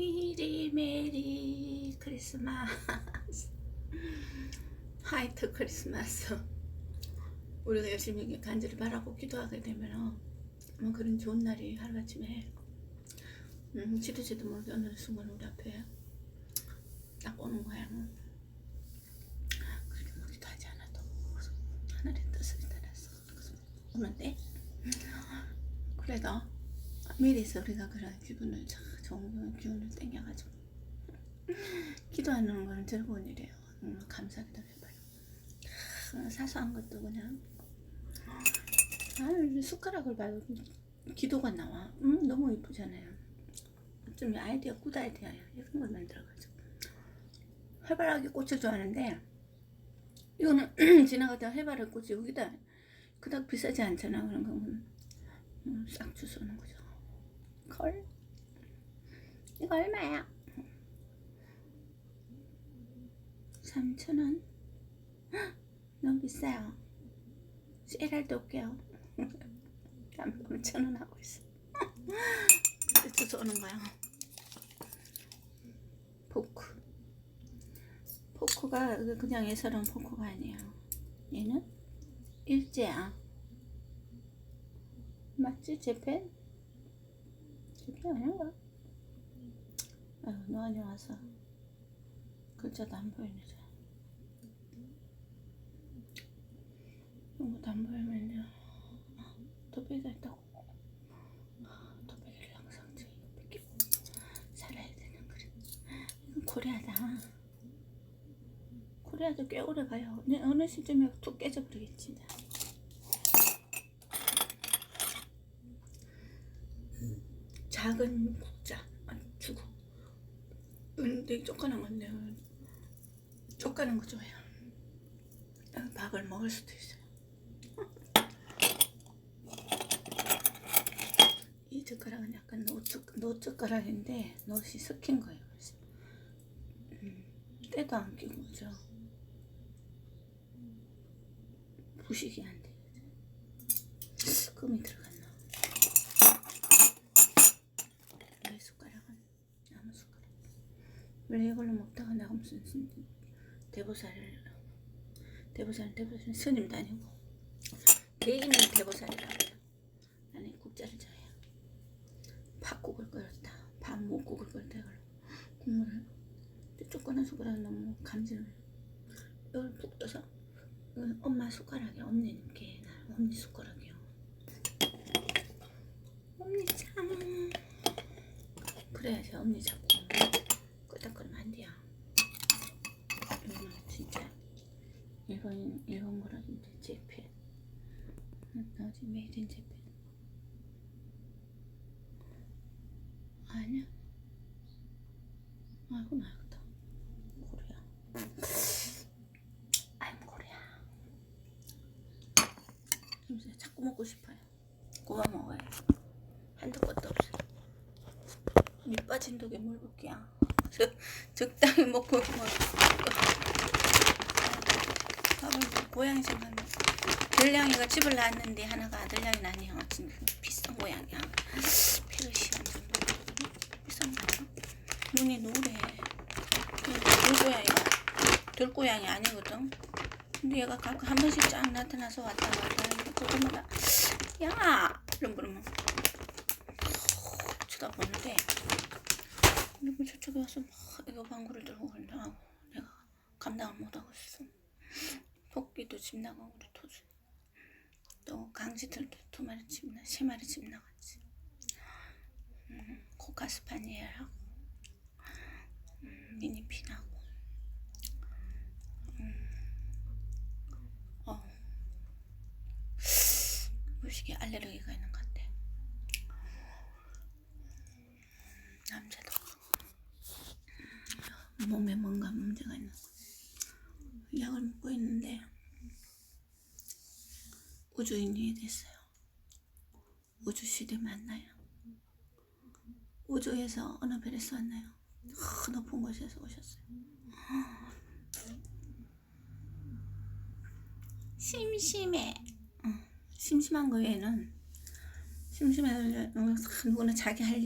미리 메리 크리스마스. 화이트 크리스마스. 우리가 열심히 간절히 바라고 기도하게 되면 뭐 그런 좋은 날이 하루아침에. 음, 지도지도 모르게 어느 순간 우리 앞에 딱 오는 거야. 그렇게 뭐 기도하지 않아도 하늘의 뜻을 따라서 오는데 그래도 미리서 우리가 그런 기분을 참 좋은 기운을 땡겨가지고 기도하는 건 즐거운 일이에요. 음, 감사기도 해봐요. 아, 사소한 것도 그냥 아, 숟가락을 봐요. 기도가 나와. 음, 너무 이쁘잖아요. 좀 아이디어 굿 아이디어야. 이런 걸 만들어가지고 해바라기 꽃을 좋아하는데 이거는 지나가다 해바라기 꽃이 여기다 그닥 비싸지 않잖아. 그런 거는 음, 싹 주워오는 거죠. 걸? 이거 얼마야? 3,000원? 너무 비싸요. 세일할 때 올게요. 깜빡 천원 하고 있어. 주워오는 거야. 포크. 포크가 그냥 예사로운 포크가 아니에요. 얘는 일제야. 맞지? 재 팬? 재팬 아닌가? 아유, 노안이 와서 글자도 안 보이네. 잘. 이런 것도 안 보이면 이제 도배가 있다고. 도배기를 항상 제 이거 뺏기고 살아야 되는 그래. 이건 코리아다. 코리아도 꽤 오래 가요. 어느 시점에 툭 깨져버리겠지. 이제. 작은 국자 주고. 근데 쪼까는 건데 쪼까는 거 좋아해요 아, 밥을 먹을 수도 있어요. 이 젓가락은 약간 노젓, 노젓가락인데 노릇이 섞인 거예요 그래서 음, 때도 안 끼고 그죠. 부식이 안 돼요. 금이 들어갔 원래 이걸로 먹다가 내가 무슨 신- 대보살을 대보살은 대보살은 스님도 아니고 개인은 대보살이라고. 나는 국자를 좋아해요. 팥국을 끓였다. 밥묵국을 끓였다. 이걸로 국물을 조그만 숟가락 너무 감질을 이걸 푹 떠서 엄마 숟가락이야. 언니께 나 언니 숟가락이요. 언니 참. 그래야지 언니 자꾸 돼요. 이거는 진짜 일본 일본 거라던데 재팬 나지 메이드 인 재팬 아니야. 아 이건 알겠다. 코리아. I'm 코리아. 요새 자꾸 먹고 싶어요. 구워 먹어요. 한도 것도 없어. 밑 빠진 독에 물 붓기야. 적, 적당히 먹고 뭐 밥을 고양이 생각나. 들량이가 집을 낳았는데 하나가 아들량이 낳니 진짜 비싼 고양이야. 페르시안 정도 비싼 거야. 눈이 노래. 들고양이가 들고양이 아니거든. 근데 얘가 가끔 한 번씩 쫙 나타나서 왔다 갔다 하는데 그때마다 야 이런 그러면 쳐다보는데 근데 저쪽에 와서 막 이거 방구를 들고 간다고 내가 감당을 못하고 있어 토끼도 집 나가고 우리 토주 또 강지들도 두 마리 집 나, 세 마리 집 나갔지. 음, 코카스파니엘하고 음, 미니핀하고. 음, 어. 무식에 알레르기가 있는 것 같아 남자도 몸에 뭔가 문제가 있는 거야. 약을 먹고 있는데 우주인이 됐어요. 우주 시대 만나요. 우주에서 어느 별에서 왔나요? 아, 높은 곳에서 오셨어요. 심심해. 응, 심심한 거 외에는 심심해 누구나 자기 할